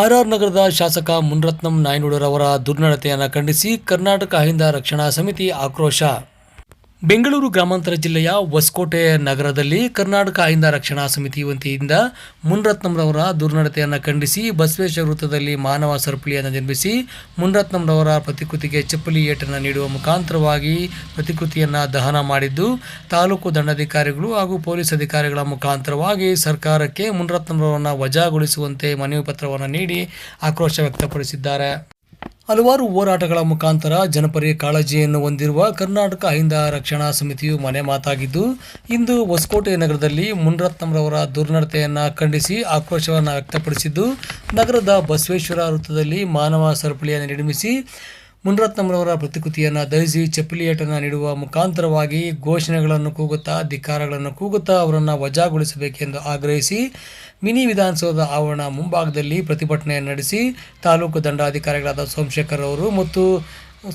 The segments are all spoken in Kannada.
ಆರ್ಆರ್ ನಗರದ ಶಾಸಕ ಮುನ್ರತ್ನಂ ನಾಯ್ನೂಡರವರ ದುರ್ನಡತೆಯನ್ನು ಖಂಡಿಸಿ ಕರ್ನಾಟಕ ಅಹಿಂದ ರಕ್ಷಣಾ ಸಮಿತಿ ಆಕ್ರೋಶ. ಬೆಂಗಳೂರು ಗ್ರಾಮಾಂತರ ಜಿಲ್ಲೆಯ ಹೊಸಕೋಟೆ ನಗರದಲ್ಲಿ ಕರ್ನಾಟಕ ಆಯಿಂದ ರಕ್ಷಣಾ ಸಮಿತಿ ವತಿಯಿಂದ ಮುನ್ರತ್ನಂರವರ ದುರ್ನಡತೆಯನ್ನು ಖಂಡಿಸಿ ಬಸವೇಶ್ವರ ವೃತ್ತದಲ್ಲಿ ಮಾನವ ಸರಪಳಿಯನ್ನು ನಿರ್ಮಿಸಿ ಮುನ್ರತ್ನಂರವರ ಪ್ರತಿಕೃತಿಗೆ ಚಪ್ಪಲಿ ಏಟನ್ನು ನೀಡುವ ಮುಖಾಂತರವಾಗಿ ಪ್ರತಿಕೃತಿಯನ್ನು ದಹನ ಮಾಡಿದ್ದು, ತಾಲೂಕು ದಂಡಾಧಿಕಾರಿಗಳು ಹಾಗೂ ಪೊಲೀಸ್ ಅಧಿಕಾರಿಗಳ ಮುಖಾಂತರವಾಗಿ ಸರ್ಕಾರಕ್ಕೆ ಮುನ್ರತ್ನಂರವರನ್ನು ವಜಾಗೊಳಿಸುವಂತೆ ಮನವಿ ಪತ್ರವನ್ನು ನೀಡಿ ಆಕ್ರೋಶ ವ್ಯಕ್ತಪಡಿಸಿದ್ದಾರೆ. ಹಲವಾರು ಹೋರಾಟಗಳ ಮುಖಾಂತರ ಜನಪರಿ ಕಾಳಜಿಯನ್ನು ಹೊಂದಿರುವ ಕರ್ನಾಟಕ ಅಹಿಂದ ರಕ್ಷಣಾ ಸಮಿತಿಯು ಮನೆ ಮಾತಾಗಿದ್ದು, ಇಂದು ಹೊಸಕೋಟೆ ನಗರದಲ್ಲಿ ಮುನ್ರತ್ನಂರವರ ದುರ್ನಡತೆಯನ್ನು ಖಂಡಿಸಿ ಆಕ್ರೋಶವನ್ನು ವ್ಯಕ್ತಪಡಿಸಿದ್ದು, ನಗರದ ಬಸವೇಶ್ವರ ವೃತ್ತದಲ್ಲಿ ಮಾನವ ಸರಪಳಿಯನ್ನು ನಿರ್ಮಿಸಿ ಮುನ್ರತ್ನಂರವರ ಪ್ರತಿಕೃತಿಯನ್ನು ದಹಿಸಿ ಚಪ್ಪಲಿಯೇಟನ್ನು ನೀಡುವ ಮುಖಾಂತರವಾಗಿ ಘೋಷಣೆಗಳನ್ನು ಕೂಗುತ್ತಾ, ಧಿಕ್ಕಾರಗಳನ್ನು ಕೂಗುತ್ತಾ ಅವರನ್ನು ವಜಾಗೊಳಿಸಬೇಕೆಂದು ಆಗ್ರಹಿಸಿ ಮಿನಿ ವಿಧಾನಸೌಧ ಆವರಣ ಮುಂಭಾಗದಲ್ಲಿ ಪ್ರತಿಭಟನೆ ನಡೆಸಿ ತಾಲೂಕು ದಂಡಾಧಿಕಾರಿಗಳಾದ ಸೋಮಶೇಖರ್ ಅವರು ಮತ್ತು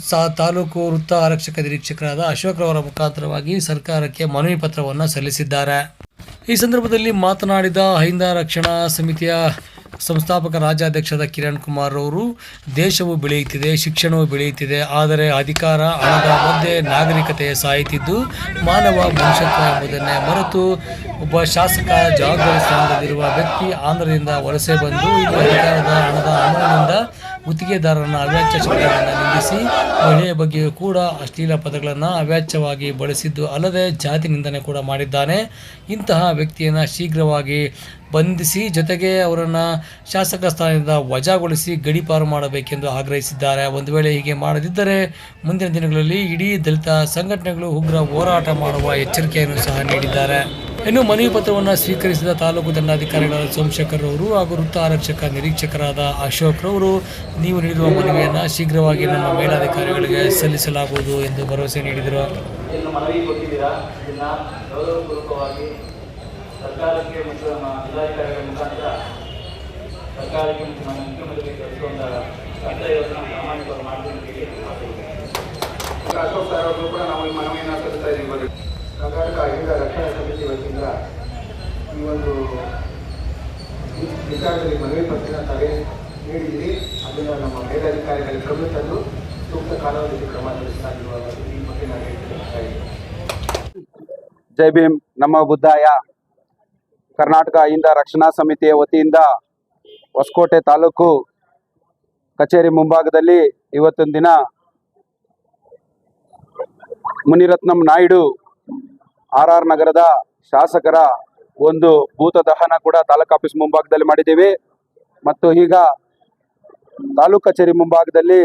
ಸಾ ತಾಲೂಕು ವೃತ್ತ ಆರಕ್ಷಕ ನಿರೀಕ್ಷಕರಾದ ಅಶೋಕ್ರವರ ಮುಖಾಂತರವಾಗಿ ಸರ್ಕಾರಕ್ಕೆ ಮನವಿ ಪತ್ರವನ್ನು ಸಲ್ಲಿಸಿದ್ದಾರೆ. ಈ ಸಂದರ್ಭದಲ್ಲಿ ಮಾತನಾಡಿದ ಅಹಿಂದ ರಕ್ಷಣಾ ಸಮಿತಿಯ ಸಂಸ್ಥಾಪಕ ರಾಜ್ಯಾಧ್ಯಕ್ಷರಾದ ಕಿರಣ್ ಕುಮಾರ್ ಅವರು ದೇಶವು ಬೆಳೆಯುತ್ತಿದೆ, ಶಿಕ್ಷಣವು ಬೆಳೆಯುತ್ತಿದೆ, ಆದರೆ ಅಧಿಕಾರ, ಹಣದ ಮಧ್ಯೆ ನಾಗರಿಕತೆ ಸಾಯುತ್ತಿದ್ದು, ಮಾನವ ಮನುಷ್ಯತ್ವ ಎಂಬುದನ್ನೇ ಮರೆತು ಒಬ್ಬ ಶಾಸಕ ಜವಾಬ್ದಾರಿ ಸ್ಥಾನದಲ್ಲಿರುವ ವ್ಯಕ್ತಿ ಆಂಧ್ರದಿಂದ ವಲಸೆ ಬಂದು ಇಲ್ಲಿ ಅಧಿಕಾರದ ಹಣದ ಅನುವಿನಿಂದ ಗುತ್ತಿಗೆದಾರರನ್ನ ಅವ್ಯಾಚ್ಯ ಶಬ್ದಗಳನ್ನು ನಿಂದಿಸಿ ಮಹಿಳೆಯ ಬಗ್ಗೆಯೂ ಕೂಡ ಅಶ್ಲೀಲ ಪದಗಳನ್ನು ಅವ್ಯಾಚ್ಯವಾಗಿ ಬಳಸಿದ್ದು ಅಲ್ಲದೆ ಜಾತಿ ನಿಂದನೆ ಕೂಡ ಮಾಡಿದ್ದಾನೆ. ಇಂತಹ ವ್ಯಕ್ತಿಯನ್ನು ಶೀಘ್ರವಾಗಿ ಬಂಧಿಸಿ ಜೊತೆಗೆ ಅವರನ್ನು ಶಾಸಕ ಸ್ಥಾನದಿಂದ ವಜಾಗೊಳಿಸಿ ಗಡೀಪಾರು ಮಾಡಬೇಕೆಂದು ಆಗ್ರಹಿಸಿದ್ದಾರೆ. ಒಂದು ವೇಳೆ ಹೀಗೆ ಮಾಡದಿದ್ದರೆ ಮುಂದಿನ ದಿನಗಳಲ್ಲಿ ಇಡೀ ದಲಿತ ಸಂಘಟನೆಗಳು ಉಗ್ರ ಹೋರಾಟ ಮಾಡುವ ಎಚ್ಚರಿಕೆಯನ್ನು ಸಹ ನೀಡಿದ್ದಾರೆ. ಇನ್ನು ಮನವಿ ಪತ್ರವನ್ನು ಸ್ವೀಕರಿಸಿದ ತಾಲೂಕು ದಂಡಾಧಿಕಾರಿಗಳಾದ ಸೋಮಶೇಖರ್ ಅವರು ಹಾಗೂ ವೃತ್ತ ಆರಕ್ಷಕ ನಿರೀಕ್ಷಕರಾದ ಅಶೋಕ್ ರವರು ನೀವು ನೀಡಿರುವ ಮನವಿಯನ್ನು ಶೀಘ್ರವಾಗಿ ನಮ್ಮ ಮೇಲಾಧಿಕಾರಿಗಳಿಗೆ ಸಲ್ಲಿಸಲಾಗುವುದು ಎಂದು ಭರವಸೆ ನೀಡಿದರು. ಅಶೋಕ್ ಸರ್ ಅವರು ಕೂಡ ನಾವು ಈ ಮನವಿಯನ್ನು ಸಲ್ಲಿಸ್ತಾ ಇದ್ದೀವಿ. ಕರ್ನಾಟಕ ಆಯುಧ ರಕ್ಷಣಾ ಸಮಿತಿ ವತಿಯಿಂದ ಈ ಒಂದು ವಿಚಾರದಲ್ಲಿ ಮನವಿ ಪತ್ರನ ತಾವೇ ನೀಡಿದ್ದೀರಿ. ಅದನ್ನು ನಮ್ಮ ಮೇಲಧಿಕಾರಿಗಳಿಗೆ ಗಮನ ತಂದು ಸೂಕ್ತ ಕಾಲಾವಧಿಯಲ್ಲಿ ಕ್ರಮ ನಡೆಸಲಾಗಿರುವ ಈ ಬಗ್ಗೆ ನಾನು ಹೇಳ್ತೇನೆ. ಜೈ ಭೀಮ್. ನಮ್ಮ ಬುದ್ಧಾಯ ಕರ್ನಾಟಕ ಅಹಿಂದ ರಕ್ಷಣಾ ಸಮಿತಿಯ ವತಿಯಿಂದ ಹೊಸಕೋಟೆ ತಾಲೂಕು ಕಚೇರಿ ಮುಂಭಾಗದಲ್ಲಿ ಇವತ್ತೊಂದು ದಿನ ಮುನಿರತ್ನಂ ನಾಯ್ಡು ಆರ್ ಆರ್ ನಗರದ ಶಾಸಕರ ಒಂದು ಭೂತ ದಹನ ಕೂಡ ತಾಲೂಕು ಆಫೀಸ್ ಮುಂಭಾಗದಲ್ಲಿ ಮಾಡಿದ್ದೀವಿ. ಮತ್ತು ಈಗ ತಾಲೂಕು ಕಚೇರಿ ಮುಂಭಾಗದಲ್ಲಿ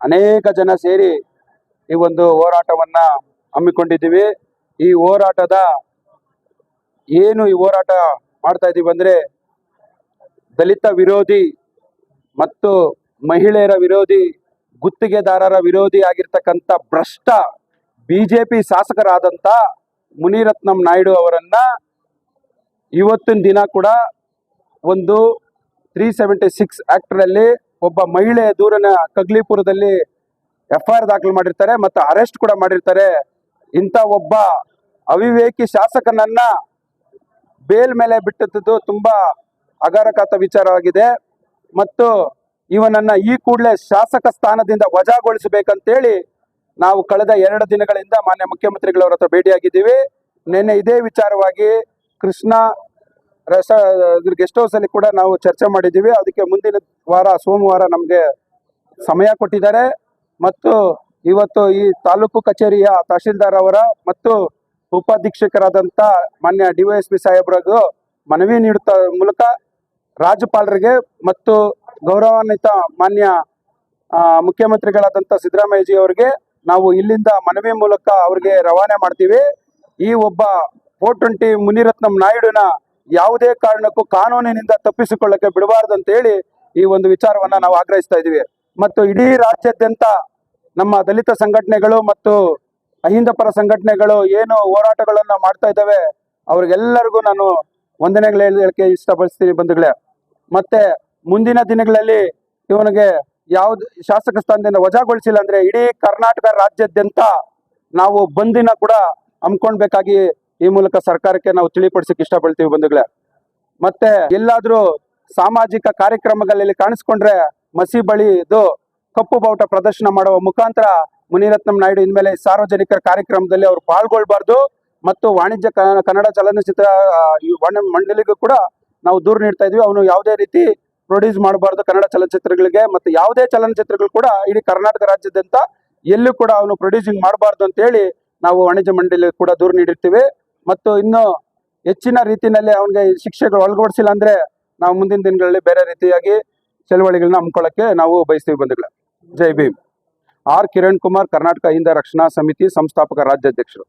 ಅನೇಕ ಜನ ಸೇರಿ ಈ ಒಂದು ಹೋರಾಟವನ್ನ ಹಮ್ಮಿಕೊಂಡಿದ್ದೀವಿ. ಈ ಹೋರಾಟದ ಏನು ಈ ಹೋರಾಟ ಮಾಡ್ತಾ ಇದ್ದೀವಿ ಅಂದ್ರೆ ದಲಿತ ವಿರೋಧಿ ಮತ್ತು ಮಹಿಳೆಯರ ವಿರೋಧಿ, ಗುತ್ತಿಗೆದಾರರ ವಿರೋಧಿ ಆಗಿರ್ತಕ್ಕಂಥ ಭ್ರಷ್ಟ ಬಿಜೆಪಿ ಶಾಸಕರಾದಂಥ ಮುನಿರತ್ನಂ ನಾಯ್ಡು ಅವರನ್ನು ಇವತ್ತಿನ ದಿನ ಕೂಡ ಒಂದು ತ್ರೀ ಸೆವೆಂಟಿ ಸಿಕ್ಸ್ ಆ್ಯಕ್ಟ್ರಲ್ಲಿ ಒಬ್ಬ ಮಹಿಳೆ ದೂರನ ಕಗ್ಲಿಪುರದಲ್ಲಿ ಎಫ್ ಐ ಆರ್ ದಾಖಲು ಮಾಡಿರ್ತಾರೆ ಮತ್ತು ಅರೆಸ್ಟ್ ಕೂಡ ಮಾಡಿರ್ತಾರೆ. ಇಂಥ ಒಬ್ಬ ಅವಿವೇಕಿ ಶಾಸಕನನ್ನು ಬೇಲ್ ಮೇಲೆ ಬಿಟ್ಟದ್ದು ತುಂಬ ಅಗಾರಕಾತ ವಿಚಾರವಾಗಿದೆ ಮತ್ತು ಇವನನ್ನು ಈ ಕೂಡಲೇ ಶಾಸಕ ಸ್ಥಾನದಿಂದ ವಜಾಗೊಳಿಸಬೇಕಂತೇಳಿ ನಾವು ಕಳೆದ ಎರಡು ದಿನಗಳಿಂದ ಮಾನ್ಯ ಮುಖ್ಯಮಂತ್ರಿಗಳವರ ಹತ್ರ ಭೇಟಿಯಾಗಿದ್ದೀವಿ. ನಿನ್ನೆ ಇದೇ ವಿಚಾರವಾಗಿ ಕೃಷ್ಣ ರಸ, ಗೆಸ್ಟ್ ಹೌಸಲ್ಲಿ ಕೂಡ ನಾವು ಚರ್ಚೆ ಮಾಡಿದ್ದೀವಿ. ಅದಕ್ಕೆ ಮುಂದಿನ ವಾರ, ಸೋಮವಾರ ನಮಗೆ ಸಮಯ ಕೊಟ್ಟಿದ್ದಾರೆ. ಮತ್ತು ಇವತ್ತು ಈ ತಾಲೂಕು ಕಚೇರಿಯ ತಹಶೀಲ್ದಾರ್ ಅವರ ಮತ್ತು ಉಪಾಧೀಕ್ಷಕರಾದಂಥ ಮಾನ್ಯ ಡಿ ವೈ ಎಸ್ ಪಿ ಸಾಹೇಬ್ರಿಗೂ ಮನವಿ ನೀಡುತ್ತ ಮೂಲಕ ರಾಜ್ಯಪಾಲರಿಗೆ ಮತ್ತು ಗೌರವಾನ್ವಿತ ಮಾನ್ಯ ಮುಖ್ಯಮಂತ್ರಿಗಳಾದಂಥ ಸಿದ್ದರಾಮಯ್ಯಜಿ ಅವರಿಗೆ ನಾವು ಇಲ್ಲಿಂದ ಮನವಿ ಮೂಲಕ ಅವ್ರಿಗೆ ರವಾನೆ ಮಾಡ್ತೀವಿ. ಈ ಒಬ್ಬ ಫೋರ್ ಟ್ವೆಂಟಿ ಮುನಿರತ್ನಂ ನಾಯ್ಡುನ ಯಾವುದೇ ಕಾರಣಕ್ಕೂ ಕಾನೂನಿನಿಂದ ತಪ್ಪಿಸಿಕೊಳ್ಳಕ್ಕೆ ಬಿಡಬಾರ್ದು ಅಂತ ಹೇಳಿ ಈ ಒಂದು ವಿಚಾರವನ್ನ ನಾವು ಆಗ್ರಹಿಸ್ತಾ ಇದ್ದೀವಿ. ಮತ್ತು ಇಡೀ ರಾಜ್ಯಾದ್ಯಂತ ನಮ್ಮ ದಲಿತ ಸಂಘಟನೆಗಳು ಮತ್ತು ಅಹಿಂದ ಪರ ಸಂಘಟನೆಗಳು ಏನು ಹೋರಾಟಗಳನ್ನ ಮಾಡ್ತಾ ಇದ್ದಾವೆ, ಅವ್ರಿಗೆಲ್ಲರಿಗೂ ನಾನು ವಂದನೆಗಳು ಹೇಳಕ್ಕೆ ಇಷ್ಟಪಡಿಸ್ತೀನಿ ಬಂಧುಗಳೇ. ಮತ್ತೆ ಮುಂದಿನ ದಿನಗಳಲ್ಲಿ ಇವನಿಗೆ ಯಾವ್ದು ಶಾಸಕ ಸ್ಥಾನದಿಂದ ವಜಾಗೊಳಿಸಿಲ್ಲ ಅಂದ್ರೆ ಇಡೀ ಕರ್ನಾಟಕ ರಾಜ್ಯಾದ್ಯಂತ ನಾವು ಬಂದಿನ ಕೂಡ ಹಮ್ಕೊಳ್ಬೇಕಾಗಿ ಈ ಮೂಲಕ ಸರ್ಕಾರಕ್ಕೆ ನಾವು ತಿಳಿಪಡಿಸಕ್ಕೆ ಇಷ್ಟಪಡ್ತೀವಿ ಬಂಧುಗಳೇ. ಮತ್ತೆ ಎಲ್ಲಾದ್ರೂ ಸಾಮಾಜಿಕ ಕಾರ್ಯಕ್ರಮಗಳಲ್ಲಿ ಕಾಣಿಸ್ಕೊಂಡ್ರೆ ಮಸಿ ಬಳಿ ಇದು ಕಪ್ಪು ಬಾವುಟ ಪ್ರದರ್ಶನ ಮಾಡುವ ಮುಖಾಂತರ ಮುನಿರತ್ನಂ ನಾಯ್ಡು ಇನ್ಮೇಲೆ ಸಾರ್ವಜನಿಕರ ಕಾರ್ಯಕ್ರಮದಲ್ಲಿ ಅವರು ಪಾಲ್ಗೊಳ್ಬಾರ್ದು ಮತ್ತು ವಾಣಿಜ್ಯ ಕನ್ನಡ ಚಲನಚಿತ್ರ ಮಂಡಳಿಗೂ ಕೂಡ ನಾವು ದೂರು ನೀಡ್ತಾ ಇದೀವಿ. ಅವನು ಯಾವುದೇ ರೀತಿ ಪ್ರೊಡ್ಯೂಸ್ ಮಾಡಬಾರ್ದು ಕನ್ನಡ ಚಲನಚಿತ್ರಗಳಿಗೆ ಮತ್ತು ಯಾವುದೇ ಚಲನಚಿತ್ರಗಳು ಕೂಡ ಇಡೀ ಕರ್ನಾಟಕ ರಾಜ್ಯದಂತ ಎಲ್ಲೂ ಕೂಡ ಅವನು ಪ್ರೊಡ್ಯೂಸಿಂಗ್ ಮಾಡಬಾರ್ದು ಅಂತೇಳಿ ನಾವು ವಾಣಿಜ್ಯ ಮಂಡಳಿ ಕೂಡ ದೂರು ನೀಡಿರ್ತೀವಿ. ಮತ್ತು ಇನ್ನು ಹೆಚ್ಚಿನ ರೀತಿಯಲ್ಲಿ ಅವನಿಗೆ ಶಿಕ್ಷೆಗಳು ಒಳಗೊಡಿಸಿಲ್ಲ ಅಂದ್ರೆ ನಾವು ಮುಂದಿನ ದಿನಗಳಲ್ಲಿ ಬೇರೆ ರೀತಿಯಾಗಿ ಚಳವಳಿಗಳನ್ನ ಹಮ್ಮಿಕೊಳ್ಳಕ್ಕೆ ನಾವು ಬಯಸ್ತೀವಿ ಬಂಧುಗಳೇ. ಜೈ ಭೀಮ್. ಆರ್ ಕಿರಣ್ ಕುಮಾರ್ ಕರ್ನಾಟಕ ಹಿಂದ ರಕ್ಷಣಾ ಸಮಿತಿ ಸಂಸ್ಥಾಪಕ ರಾಜ್ಯಾಧ್ಯಕ್ಷರು.